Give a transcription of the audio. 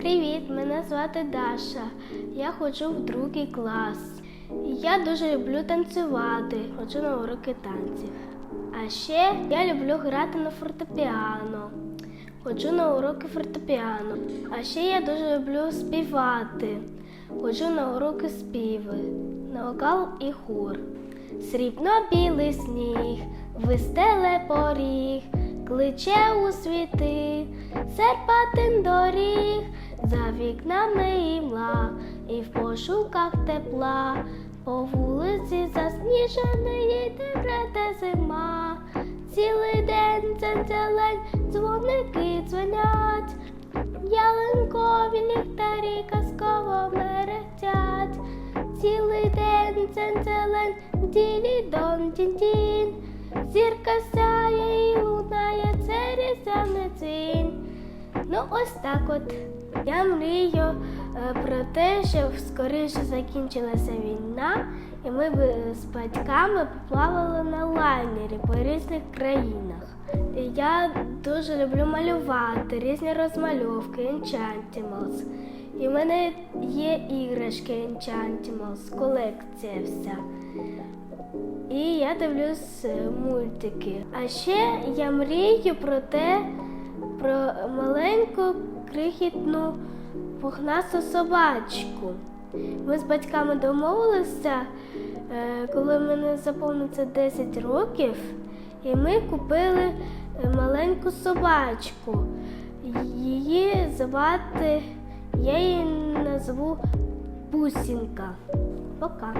Привіт, мене звати Даша. Я ходжу в другий клас. Я дуже люблю танцювати, ходжу на уроки танців. А ще я люблю грати на фортепіано. Ходжу на уроки фортепіано. А ще я дуже люблю співати. Ходжу на уроки співи, на вокал і хор. Срібно-білий сніг, вистеле поріг, кличе у світи, серпатин доріг, за вікнами імла, і в пошуках тепла, по вулиці засніженої йде зима. Цілий день ценцелень, дзвоники дзвонять, ялинкові ліхтарі казково мерехтять. Цілий день ценцелень, ділі дон тін Зірка сяє і лунає, це різдвяний дзвін. Ну ось так от. Я мрію е, про те, щоб скоріше закінчилася війна, і ми б е, з батьками поплавали на лайнері по різних країнах. Я дуже люблю малювати різні розмальовки, Enchantimals. І в мене є іграшки Enchantimals, колекція вся. І я дивлюсь е, мультики. А ще я мрію про те, про маленьку крихітну пухнасту собачку. Ми з батьками домовилися, е, коли мені заповниться 10 років, і ми купили е, маленьку собачку. Її звати, я її назву Бусінка. Пока.